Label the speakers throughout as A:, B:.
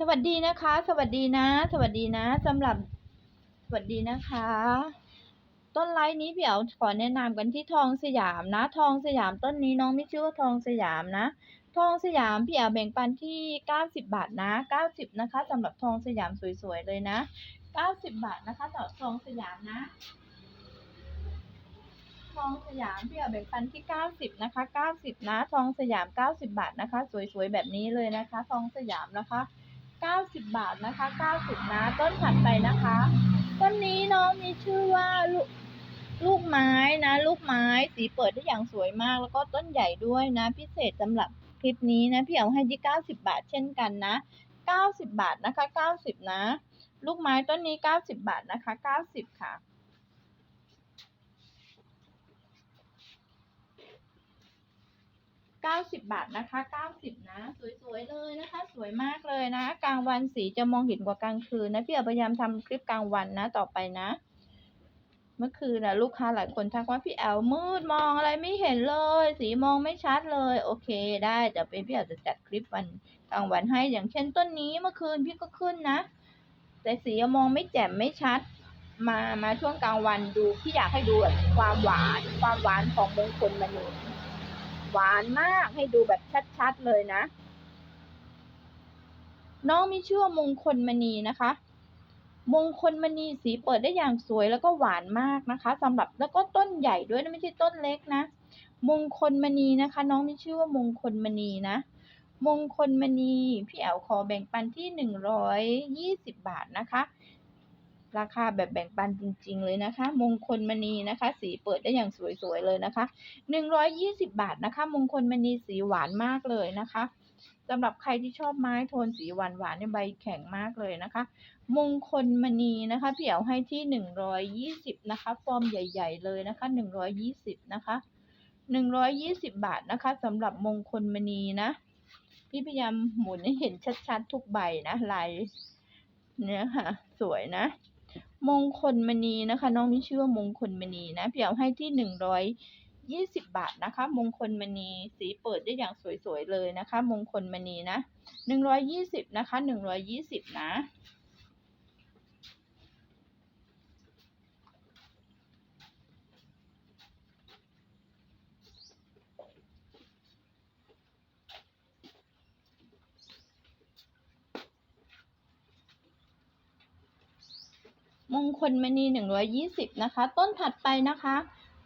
A: สวัสดีนะคะ สวัสดีนะ สวัสดีนะสำหรับสวัสดีนะคะ ต้นไลน์นี้พี่เอ๋ขอแนะนำกันที่ทองสยามนะ ทองสยามต้นนี้น้องไม่ชื่อว่าทองสยามนะ ทองสยามพี่เอ๋แบ่งปันที่ 90 บาทนะ90นะคะสำหรับทองสยามสวยๆเลยนะ 90 บาทนะคะสำหรับทองสยามนะทองสยามพี่เอ๋แบ่งปันที่ 90 นะคะ 90 นะ ทองสยาม 90 บาทนะคะ สวยๆ แบบนี้เลยนะคะ ทองสยามนะคะ 90 บาทนะคะ 90 นะ ต้นถัดไปนะคะ ต้นนี้น้องมีชื่อว่าลูกลูกไม้นะ ลูกไม้สีเปิดได้อย่างสวยมาก แล้วก็ต้นใหญ่ด้วยนะ พิเศษสำหรับคลิปนี้นะ พี่เอาให้ที่ 90 บาทเช่นกันนะ 90 บาทนะคะ 90 นะ ลูกไม้ต้นนี้ 90 บาทนะคะ 90 ค่ะ 90 บาทนะคะ 90 นะ สวยๆเลยนะคะ สวยมากเลยนะ กลางวันสีจะมองเห็นกว่ากลางคืนนะ พี่เอาพยายามทำคลิปกลางวันนะต่อไปนะ เมื่อคืนนะลูกค้าหลายคนทักว่าพี่แอลมืดมองอะไรไม่เห็นเลย สีมองไม่ชัดเลย โอเค ได้เดี๋ยวเป็นพี่แอลจะจัดคลิปวันกลางวันให้อย่างเช่นต้นนี้เมื่อคืนพี่ก็ขึ้นนะ แต่สีมองไม่แจ่มไม่ชัดมา มาช่วงกลางวันดู พี่อยากให้ดูแบบความหวาน ความหวานของมงคลมณี หวานมากให้ดูแบบชัดๆเลยนะ น้องมีชื่อมงคลมณีนะคะ มงคลมณีสีเปิดได้อย่างสวยแล้วก็หวานมากนะคะสำหรับแล้วก็ต้นใหญ่ด้วยนะไม่ใช่ต้นเล็กนะ มงคลมณีนะคะ น้องมีชื่อว่ามงคลมณีนะมงคลมณีพี่แอลขอแบ่งปันที่หนึ่งร้อยยี่สิบบาทนะคะ ราคาแบบแบ่งปันจริง ๆ เลยนะคะ มงคลมณีนะคะ สีเปิดได้อย่างสวยๆเลยนะคะหนึ่งร้อยยี่สิบบาทนะคะ มงคลมณีสีหวานมากเลยนะคะสำหรับใครที่ชอบไม้โทนสีหวานหวานๆเนี่ยใบแข็งมากเลยนะคะ มงคลมณีนะคะพี่เอ๋ให้ที่หนึ่งร้อยยี่สิบนะคะ ฟอร์มใหญ่ ๆ เลยนะคะหนึ่งร้อยยี่สิบนะคะหนึ่งร้อยยี่สิบบาทนะคะสำหรับมงคลมณีนะ พี่พยายามหมุนให้เห็นชัดๆ ทุกใบนะลายเนี่ยค่ะ สวยนะ มงคลมณีนะคะ น้องมีชื่อว่ามงคลมณีนะพี่เอาให้ที่หนึ่งร้อยยี่สิบบาทนะคะ มงคลมณีสีเปิดได้อย่างสวยๆเลยนะคะ มงคลมณีนะหนึ่งร้อยยี่สิบนะคะหนึ่งร้อยยี่สิบนะ มงคลมณีหนึ่งร้อยยี่สิบนะคะ ต้นถัดไปนะคะ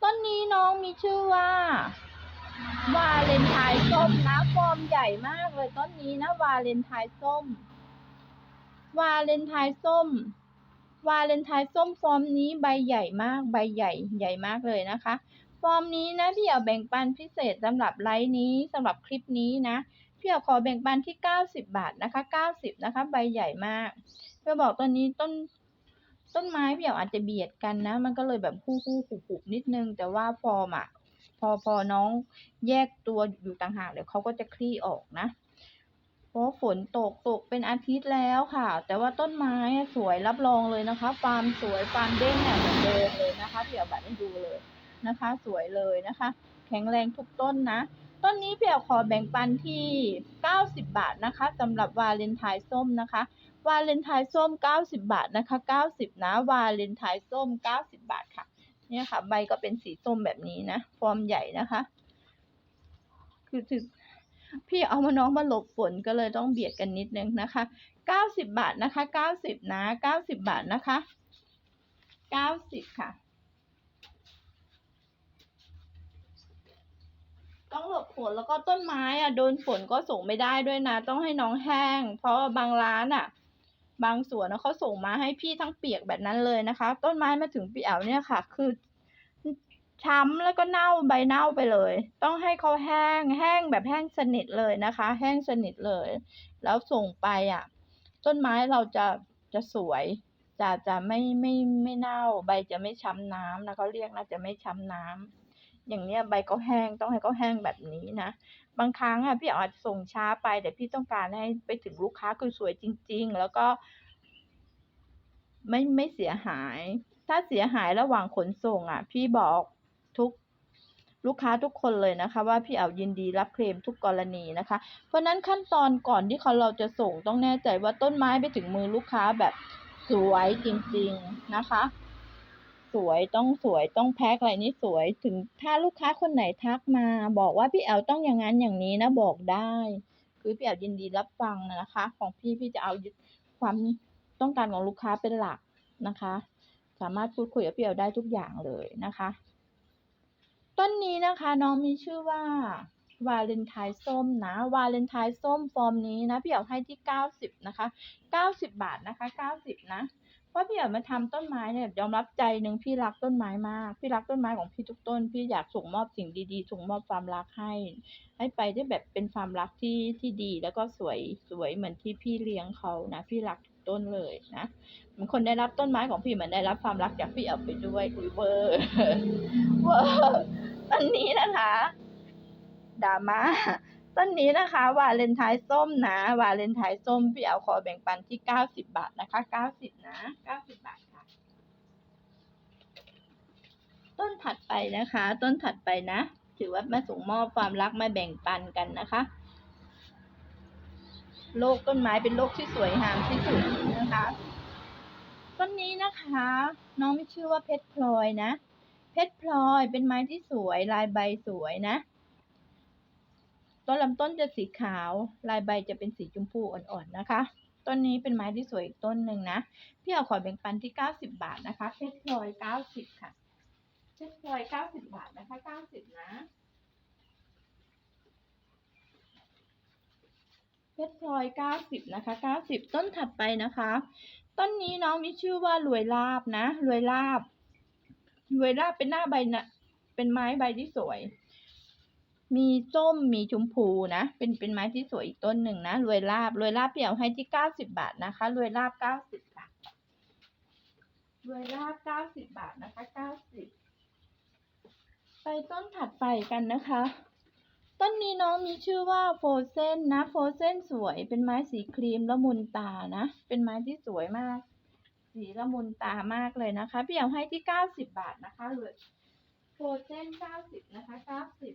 A: ต้นนี้น้องมีชื่อว่า วาเลนไทน์ส้มนะฟอร์มใหญ่มากเลยต้นนี้นะ วาเลนไทน์ส้ม วาเลนไทน์ส้ม วาเลนไทน์ส้มฟอร์มนี้ใบใหญ่มากใบใหญ่ใหญ่มากเลยนะคะ ฟอร์มนี้นะพี่เอาแบ่งปันพิเศษสำหรับไลฟ์นี้สำหรับคลิปนี้นะพี่เอาขอแบ่งปันที่เก้าสิบบาทนะคะเก้าสิบนะคะ ใบใหญ่มากเพื่อบอกต้นนี้ต้น ต้นไม้พี่เอาอาจจะเบียดกันนะ มันก็เลยแบบคู่คู่ขู่ขู่นิดนึง แต่ว่าฟอร์มอะพอพอน้องแยกตัวอยู่ต่างหากเดี๋ยวเขาก็จะคลี่ออกนะเพราะฝนตกตกเป็นอาทิตย์แล้วค่ะ แต่ว่าต้นไม้สวยรับรองเลยนะคะฟาร์มสวยฟาร์มเด้งเนี่ยเหมือนเดิมเลยนะคะพี่เอาบัตรให้ดูเลยนะคะ สวยเลยนะคะ แข็งแรงทุกต้นนะต้นนี้พี่เอขอแบ่งปันที่ 90 บาทนะคะสำหรับวาเลนไทน์ส้มนะคะ วาเลนไทน์ส้ม 90 บาทนะคะ 90 นะ วาเลนไทน์ส้ม 90 บาทค่ะ เนี่ยค่ะ ใบก็เป็นสีส้มแบบนี้นะ ฟอร์มใหญ่นะคะ คือถึงพี่เอามาน้องมาหลบฝนก็เลยต้องเบียดกันนิดนึงนะคะ 90 บาทนะคะ 90 นะ 90 บาทนะคะ 90 ค่ะ ต้องหลบฝนแล้วก็ต้นไม้อะโดนฝนก็ส่งไม่ได้ด้วยนะ ต้องให้น้องแห้ง เพราะบางร้านอะ บางสวนนะเขาส่งมาให้พี่ทั้งเปียกแบบนั้นเลยนะคะ ต้นไม้มาถึงปีแอวเนี่ยค่ะ คือช้ำแล้วก็เน่าใบเน่าไปเลย ต้องให้เขาแห้งแห้งแบบแห้งสนิทเลยนะคะ แห้งสนิทเลย แล้วส่งไปอะ ต้นไม้เราจะจะสวย จะจะไม่ไม่ไม่เน่า ใบจะไม่ช้ำน้ำนะเขาเรียกนะจะไม่ช้ำน้ำอย่างเนี้ยใบก็แห้งต้องให้เขาแห้งแบบนี้นะ บางครั้งอะพี่อาจจะส่งช้าไป แต่พี่ต้องการให้ไปถึงลูกค้าคือสวยจริง ๆ แล้วก็ ไม่ไม่เสียหาย ถ้าเสียหายระหว่างขนส่งอะ พี่บอกทุกลูกค้าทุกคนเลยนะคะว่าพี่เอายินดีรับเคลมทุกกรณีนะคะ เพราะนั้นขั้นตอนก่อนที่เขาเราจะส่งต้องแน่ใจว่าต้นไม้ไปถึงมือลูกค้าแบบสวยจริง ๆ นะคะ สวยต้องสวยต้องแพ็คอะไรนี่สวย ถึงถ้าลูกค้าคนไหนทักมา บอกว่าพี่แอลต้องอย่างนั้นอย่างนี้นะบอกได้ คือพี่แอลยินดีรับฟังนะคะ ของพี่พี่จะเอายึดความต้องการของลูกค้าเป็นหลักนะคะ สามารถพูดคุยกับพี่แอลได้ทุกอย่างเลยนะคะ ต้นนี้นะคะน้องมีชื่อว่าวาเลนไทน์ส้มนะ วาเลนไทน์ส้มฟอร์มนี้นะพี่แอลให้ที่เก้าสิบนะคะเก้าสิบบาทนะคะเก้าสิบนะ เพราะพี่อยากมาทำต้นไม้เนี่ยยอมรับใจหนึ่งพี่รักต้นไม้มาก พี่รักต้นไม้ของพี่ทุกต้น พี่อยากส่งมอบสิ่งดีๆ ส่งมอบความรักให้ ให้ไปได้แบบเป็นความรักที่ที่ดีแล้วก็สวยสวยเหมือนที่พี่เลี้ยงเขานะพี่รักทุกต้นเลยนะเหมือนคนได้รับต้นไม้ของพี่เหมือนได้รับความรักจากพี่เอาไปด้วยอุ้ยเวอร์เวอร์ต้นนี้นะคะดราม่า ต้นนี้นะคะวาเลนไทน์ส้มนะวาเลนไทน์ส้มพี่เอาขอแบ่งปันที่เก้าสิบบาทนะคะเก้าสิบนะเก้าสิบบาทค่ะ ต้นถัดไปนะคะ ต้นถัดไปนะ ถือว่ามาส่งมอบความรักมาแบ่งปันกันนะคะโลกต้นไม้เป็นโลกที่สวยงามที่สุดนะคะต้นนี้นะคะ น้องมีชื่อว่าเพชรพลอยนะ เพชรพลอยเป็นไม้ที่สวยลายใบสวยนะ ต้นลำต้นจะสีขาว ลายใบจะเป็นสีชมพูอ่อนๆนะคะ ต้นนี้เป็นไม้ที่สวยอีกต้นหนึ่งนะ พี่เอาขอแบ่งปันที่เก้าสิบบาทนะคะ เพชรพลอยเก้าสิบค่ะ เพชรพลอยเก้าสิบบาทนะคะเก้าสิบนะ เพชรพลอยเก้าสิบนะคะเก้าสิบต้นถัดไปนะคะ ต้นนี้น้องมีชื่อว่ารวยลาบนะ รวยลาบ รวยลาบเป็นหน้าใบนะเป็นไม้ใบที่สวย มีส้มมีชมพูนะ เป็นเป็นไม้ที่สวยอีกต้นหนึ่งนะรวยลาบรวยลาบเพี่เอาให้ที่เก้าสิบบาทนะคะรวยลาบเก้าสิบบาทรวยลาบเก้าสิบบาทนะคะเก้าสิบไปต้นถัดไปกันนะคะ ต้นนี้น้องมีชื่อว่าโฟเซนนะโฟเซนสวยเป็นไม้สีครีมละมุนตานะ เป็นไม้ที่สวยมาก สีละมุนตามากเลยนะคะเพี่เอาให้ที่เก้าสิบบาทนะคะเลยโฟเซนเก้าสิบนะคะเก้าสิบ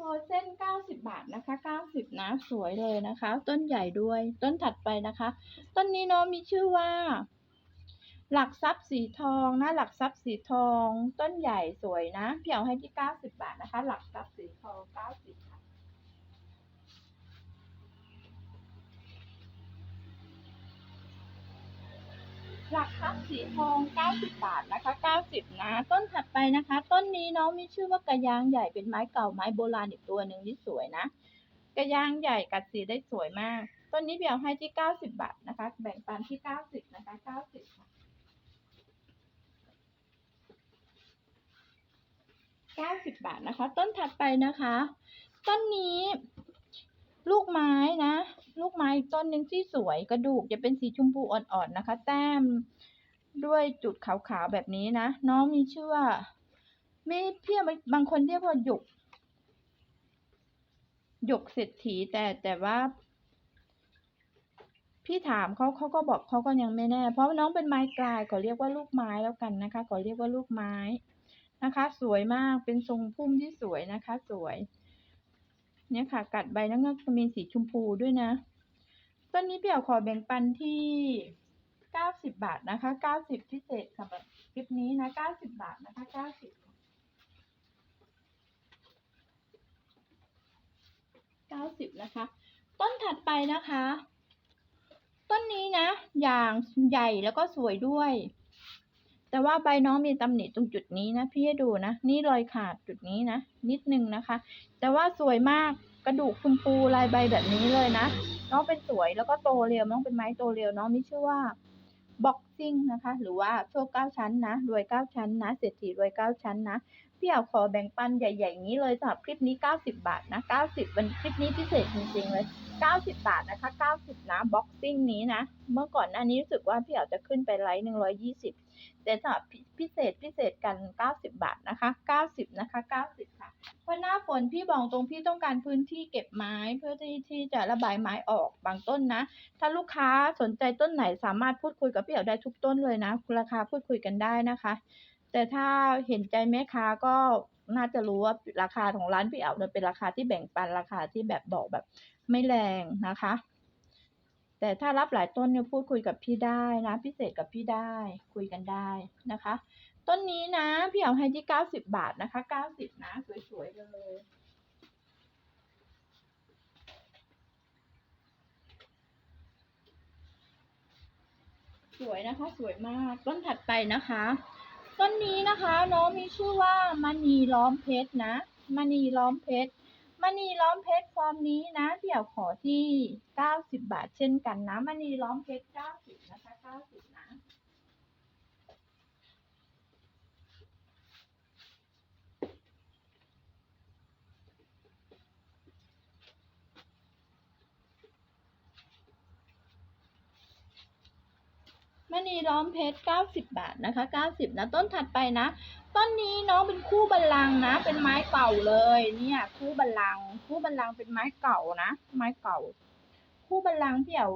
A: พอเส้น 90 บาทนะคะ 90 นะ สวยเลยนะคะ ต้นใหญ่ด้วย ต้นถัดไปนะคะ ต้นนี้เนาะมีชื่อว่า หลักทรัพย์สีทองนะ หลักทรัพย์สีทอง ต้นใหญ่สวยนะ เพียวให้ที่ 90 บาทนะคะ หลักทรัพย์สีทอง 90 หลักทรัพย์สีทองเก้าสิบาทนะคะเก้าสิบนะ ต้นถัดไปนะคะ ต้นนี้น้องมีชื่อว่ากระยางใหญ่เป็นไม้เก่าไม้โบราณอีกตัวหนึ่งที่สวยนะ กระยางใหญ่กัดสีได้สวยมาก ต้นนี้พี่เอาให้ที่เก้าสิบาทนะคะ แบ่งปันที่เก้าสิบนะคะเก้าสิบค่ะเก้าสิบาทนะคะ ต้นถัดไปนะคะ ต้นนี้ ลูกไม้ กไม้อีกต้นหนึ่งที่สวยกระดูกจะเป็นสีชมพูอ่อนๆนะคะ แต้มด้วยจุดขาวๆแบบนี้นะ น้องมีชื่อว่าไม่เพี้ยบางคนเรียกว่าหยกหยกเศรษฐีแต่แต่ว่า พี่ถามเขาเขาก็บอกเขาก็ยังไม่แน่ เพราะน้องเป็นไม้กลายขอเรียกว่าลูกไม้แล้วกันนะคะขอเรียกว่าลูกไม้นะคะ สวยมากเป็นทรงพุ่มที่สวยนะคะ สวย เนี่ยค่ะ กัดใบแล้วก็จะมีสีชมพูด้วยนะ ต้นนี้พี่เอาขอแบ่งปันที่เก้าสิบบาทนะคะเก้าสิบพิเศษสำหรับคลิปนี้นะเก้าสิบบาทนะคะเก้าสิบเก้าสิบนะคะ ต้นถัดไปนะคะ ต้นนี้นะ อย่างใหญ่แล้วก็สวยด้วย แต่ว่าใบน้องมีตำหนิตรงจุดนี้นะ พี่ให้ดูนะ นี่รอยขาดจุดนี้นะ นิดนึงนะคะ แต่ว่าสวยมากกระดูกคุณปูลายใบแบบนี้เลยนะ น้องเป็นสวยแล้วก็โตเร็วน้องเป็นไม้โตเร็วน้องมีชื่อว่าบ็อกซิ่งนะคะ หรือว่าโชคเก้าชั้นนะรวยเก้าชั้นนะเศรษฐีรวยเก้าชั้นนะ พี่เอาขอแบ่งปันใหญ่ ๆ นี้เลยสำหรับคลิปนี้เก้าสิบาทนะเก้าสิบวันคลิปนี้พิเศษจริงๆเลยเก้าสิบาทนะคะเก้าสิบนะบ็อกซิ่งนี้นะ เมื่อก่อนหน้านี้รู้สึกว่าพี่อาจจะขึ้นไปไลท์หนึ่งร้อยยี่สิบแต่สำหรับพิเศษพิเศษกันเก้าสิบาทนะคะเก้าสิบนะคะเก้าสิบค่ะ เพราะหน้าฝนพี่บอกตรงพี่ต้องการพื้นที่เก็บไม้เพื่อที่ที่จะระบายไม้ออกบางต้นนะ ถ้าลูกค้าสนใจต้นไหนสามารถพูดคุยกับพี่เอ๋ได้ทุกต้นเลยนะ ราคาพูดคุยกันได้นะคะ แต่ถ้าเห็นใจแม่ค้าก็น่าจะรู้ว่าราคาของร้านพี่เอาเนี่ยเป็นราคาที่แบ่งปันราคาที่แบบบอกแบบไม่แรงนะคะ แต่ถ้ารับหลายต้นเนี่ยพูดคุยกับพี่ได้นะพิเศษกับพี่ได้คุยกันได้นะคะ ต้นนี้นะพี่เอาให้ที่เก้าสิบบาทนะคะเก้าสิบนะสวยๆเลยสวยนะคะ สวยมาก ต้นถัดไปนะคะ ต้นนี้นะคะน้องมีชื่อว่ามณีล้อมเพชรนะมณีล้อมเพชรมณีล้อมเพชรฟอร์มนี้นะ เดี๋ยวขอที่เก้าสิบบาทเช่นกันนะมณีล้อมเพชรเก้าสิบนะคะเก้าสิบนะ มณีล้อมเพชรเก้าสิบบาทนะคะเก้าสิบนะ ต้นถัดไปนะ ต้นนี้น้องเป็นคู่บัลลังนะ เป็นไม้เก่าเลย เนี่ย คู่บัลลัง คู่บัลลังเป็นไม้เก่านะ ไม้เก่า คู่บัลลังก์พี่เอา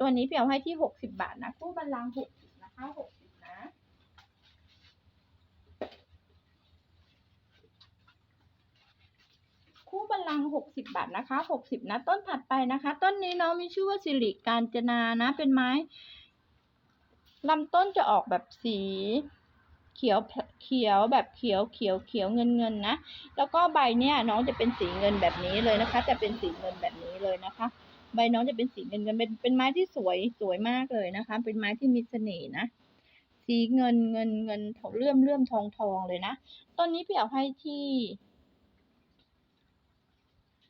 A: ตัวนี้เพี่เอาให้ที่หกสิบบาทนะ คู่บัลลังก์หกสิบนะคะหกสิบนะคู่บัลลังหกสิบบาทนะคะหกสิบนะ ต้นถัดไปนะคะ ต้นนี้น้องมีชื่อว่าสิริการจนานะ เป็นไม้ ลำต้นจะออกแบบสีเขียวเขียวแบบเขียวเขียวเขียวเงินเงินนะ แล้วก็ใบเนี่ยน้องจะเป็นสีเงินแบบนี้เลยนะคะจะเป็นสีเงินแบบนี้เลยนะคะ ใบน้องจะเป็นสีเงินเงินเป็นเป็นไม้ที่สวยสวยมากเลยนะคะ เป็นไม้ที่มีเสน่ห์นะ สีเงินเงินเงินเลื่อมเลื่อมทองทองเลยนะต้นนี้พี่เอาให้ที่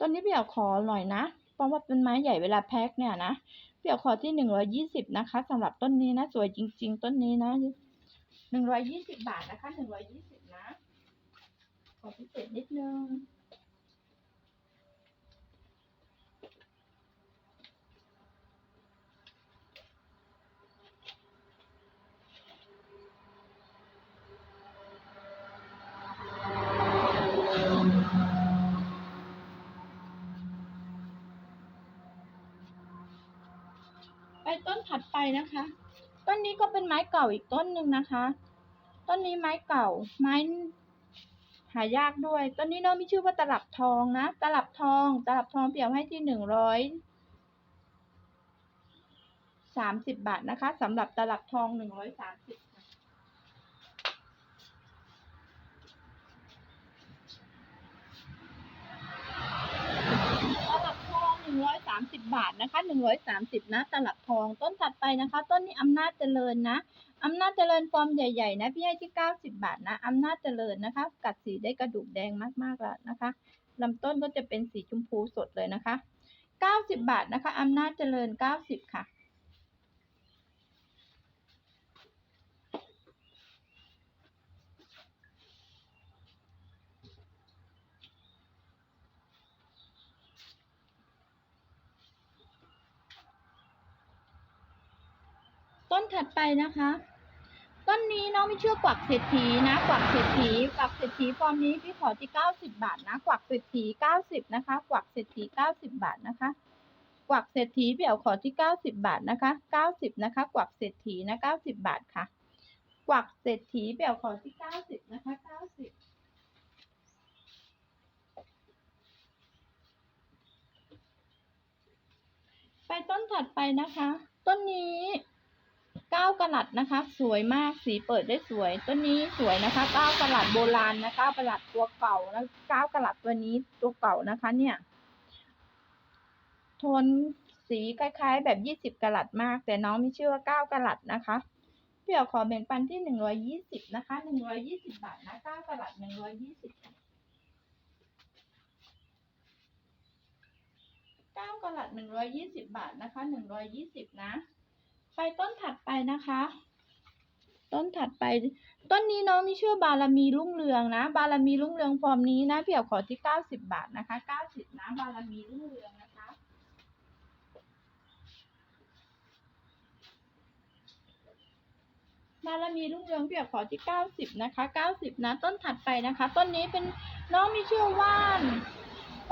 A: ต้นนี้พี่เอาขอหน่อยนะ เพราะว่าเป็นไม้ใหญ่เวลาแพ็คเนี่ยนะ เปี่ยวขอที่หนึ่งร้อยี่สิบนะคะสำหรับต้นนี้นะ สวยจริง ๆ ต้นนี้นะหนึ่งร้อยี่สิบบาทนะคะหนึ่งร้อยี่สิบนะ ขอพิเศษนิดนึง ต้นถัดไปนะคะ ต้นนี้ก็เป็นไม้เก่าอีกต้นหนึ่งนะคะ ต้นนี้ไม้เก่า ไม้หายากด้วย ต้นนี้น้องมีชื่อว่าตลับทองนะ ตลับทอง ตลับทองเปรียบให้ที่หนึ่งร้อยสามสิบบาทนะคะสำหรับตลับทองหนึ่งร้อยสามสิบ 130 บาทนะคะ 130 นะตลับทอง ต้นถัดไปนะคะ ต้นนี้อำนาจเจริญนะอำนาจเจริญฟอร์มใหญ่ๆนะพี่ให้ที่ 90 บาทนะอำนาจเจริญนะคะ กัดสีได้กระดูกแดงมากๆแล้วนะคะลำต้นก็จะเป็นสีชมพูสดเลยนะคะ 90 บาทนะคะอำนาจเจริญ 90 ค่ะ ต้นถัดไปนะคะ ต้นนี้น้องไม่เชื่อกวักเศรษฐีนะ กวักเศรษฐีกวักเศรษฐีฟอร์มนี้พี่ขอที่เก้าสิบบาทนะ กวักเศรษฐีเก้าสิบนะคะ กวักเศรษฐีเก้าสิบบาทนะคะ กวักเศรษฐีพี่เอาขอที่เก้าสิบบาทนะคะเก้าสิบนะคะ กวักเศรษฐีนะเก้าสิบบาทค่ะ กวักเศรษฐีพี่เอาขอที่เก้าสิบนะคะเก้าสิบไปต้นถัดไปนะคะ ต้นนี้ ก้ากะลัดนะคะ สวยมากสีเปิดได้สวย ต้นนี้สวยนะคะเก้ากะลัดโบราณนะเก้ากะลัดตัวเก่านะเก้ากะลัดตัวนี้ตัวเก่านะคะ เนี่ย โทนสีคล้ายๆ แบบยี่สิบกะลัดมาก แต่น้องมีชื่อว่าเก้ากะลัดนะคะเพี่เอาขอแบ่งปันที่หนึ่งร้อยี่สิบนะคะหนึ่งร้อยี่สิบบาทนะเก้ากะลัดหนึ่งร้อยี่สิบเก้ากะลัดหนึ่งร้อยยี่สิบบาทนะคะหนึ่งร้อยยี่สิบนะ ไปต้นถัดไปนะคะ ต้นถัดไป ต้นนี้น้องมีชื่อบารมีรุ่งเรืองนะ บารมีรุ่งเรืองฟอร์มนี้นะเพี่เอาขอที่เก้าสิบบาทนะคะเก้าสิบนะบารมีรุ่งเรืองนะคะบารมีรุ่งเรืองเพี่เอาขอที่เก้าสิบนะคะเก้าสิบนะ ต้นถัดไปนะคะ ต้นนี้เป็นน้องมีชื่อว่าน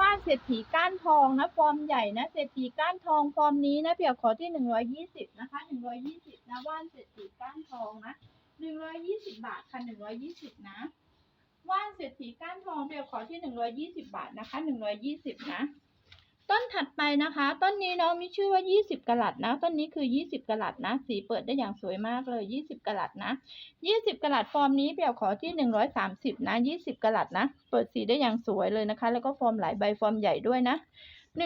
A: ว่านเศรษฐีก้านทองนะฟอร์มใหญ่นะเศรษฐีก้านทองฟอร์มนี้นะเพียวขอที่หนึ่งร้อยี่สิบนะคะหนึ่งร้อยี่สิบนะว่านเศรษฐีก้านทองนะหนึ่งร้อยยี่สิบบาทค่ะหนึ่งร้อยยี่สิบนะว่านเศรษฐีก้านทองเดี๋ยวขอที่หนึ่งร้อยยี่สิบาทนะคะหนึ่งร้อยยี่สิบนะ ต้นถัดไปนะคะ ต้นนี้น้องมีชื่อว่า 20กะลัดนะ ต้นนี้คือ 20กะลัดนะ สีเปิดได้อย่างสวยมากเลย 20กะลัดนะ 20กะลัดฟอร์มนี้เปียวขอที่ 130 นะ 20กะลัดนะ เปิดสีได้อย่างสวยเลยนะคะ แล้วก็ฟอร์มหลายใบฟอร์มใหญ่ด้วยนะ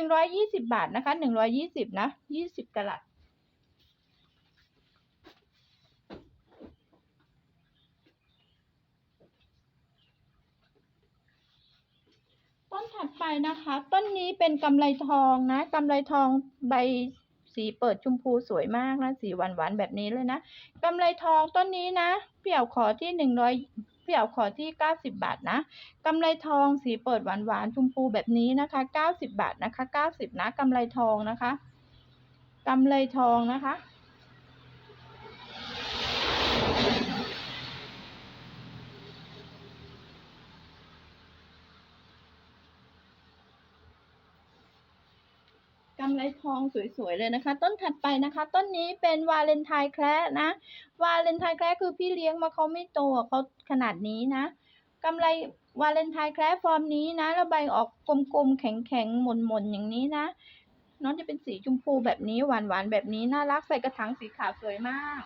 A: 120 บาทนะคะ 120 นะ 20กะลัด ถัดไปนะคะ ต้นนี้เป็นกำไลทองนะกำไลทองใบสีเปิดชมพูสวยมากนะ สีหวานหวานแบบนี้เลยนะกำไลทองต้นนี้นะเปี่ยวขอที่หนึ่งร้อยเปี่ยวขอที่เก้าสิบบาทนะกำไลทองสีเปิดหวานหวานชมพูแบบนี้นะคะเก้าสิบบาทนะคะเก้าสิบนะกำไลทองนะคะกำไลทองนะคะ กำไรทองสวยๆเลยนะคะ ต้นถัดไปนะคะ ต้นนี้เป็นวาเลนไทน์แคระนะ วาเลนไทน์แคระคือพี่เลี้ยงมาเขาไม่โตเขาขนาดนี้นะกำไรวาเลนไทน์แคระฟอร์มนี้นะแล้วใบออกกลมๆแข็งๆหม่นๆอย่างนี้นะน้องจะเป็นสีชมพูแบบนี้หวานๆแบบนี้น่ารักใส่กระถางสีขาวสวยมาก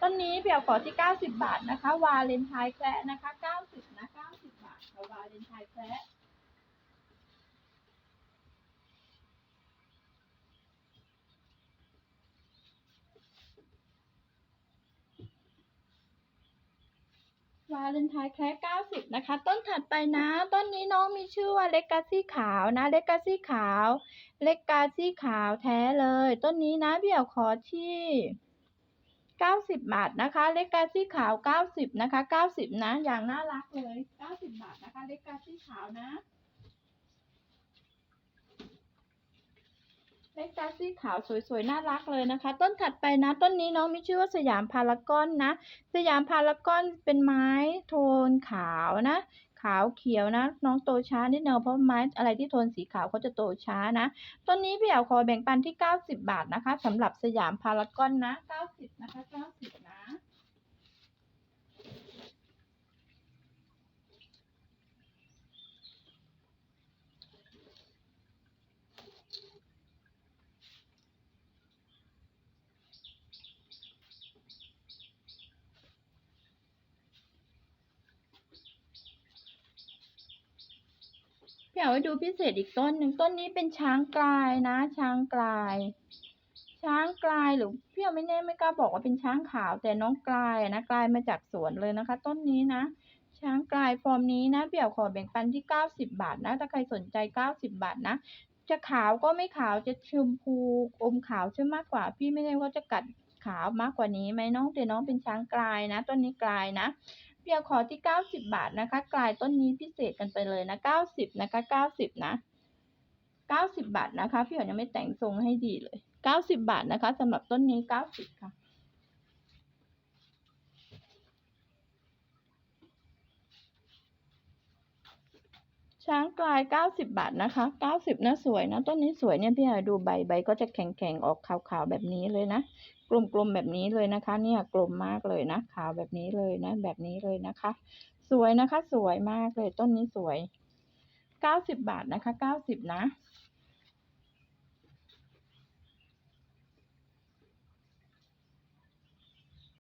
A: ต้นนี้เปียวขอที่ 90 บาทนะคะ วาเลนไทน์แคระนะคะ 90 นะ 90 บาทวาเลนไทน์แคร์ วาเลนไทน์แคล90 นะคะ ต้นถัดไปนะ ต้นนี้น้องมีชื่อว่าเลกาซี่ขาวนะเลกาซี่ขาว เลกาซี่ขาวแท้เลย ต้นนี้นะเบี่ยวขอที่90 บาทนะคะเลกาซี่ขาว 90 นะคะ 90 นะ อย่างน่ารักเลย 90 บาทนะคะเลกาซี่ขาวนะ เล็กาซีขาวสวยๆ น่ารักเลยนะคะ ต้นถัดไปนะ ต้นนี้น้องมีชื่อว่าสยามพารากอนนะ สยามพารากอนเป็นไม้โทนขาวนะ ขาวเขียวนะ น้องโตช้านิดเดียวเพราะไม้อะไรที่โทนสีขาวเขาจะโตช้านะ ต้นนี้พี่เอาขอแบ่งปันที่ 90 บาทนะคะสำหรับสยามพารากอนนะ 90 นะคะ 90 นะ พี่เอาไว้ดูพิเศษอีกต้นหนึ่งต้นนี้เป็นช้างกลายนะ ช้างกลาย ช้างกลายหรือพี่เอาไม่แน่ไม่กล้าบอกว่าเป็นช้างขาว แต่น้องกลายนะกลายมาจากสวนเลยนะคะ ต้นนี้นะ ช้างกลายฟอร์มนี้นะพี่เอาขอแบ่งปันที่เก้าสิบบาทนะถ้าใครสนใจเก้าสิบบาทนะจะขาวก็ไม่ขาวจะชมพูอมขาวใช่มากกว่า พี่ไม่ได้ว่าจะกัดขาวมากกว่านี้ไหมน้องแต่น้องเป็นช้างกลายนะต้นนี้กลายนะ เปียขอที่เก้าสิบบาทนะคะ กลายต้นนี้พิเศษกันไปเลยนะเก้าสิบนะคะเก้าสิบนะเก้าสิบบาทนะคะ พี่หอยยังไม่แต่งทรงให้ดีเลยเก้าสิบบาทนะคะสำหรับต้นนี้เก้าสิบค่ะช้างกลายเก้าสิบบาทนะคะเก้าสิบนะสวยนะ ต้นนี้สวยเนี่ยพี่หาดูใบใบก็จะแข็งๆ ออกขาวๆ แบบนี้เลยนะ กลมๆแบบนี้เลยนะคะ เนี่ยกลมมากเลยนะขาวแบบนี้เลยนะ แบบนี้เลยนะคะ สวยนะคะ สวยมากเลยต้นนี้สวยเก้าสิบบาทนะคะเก้าสิบนะ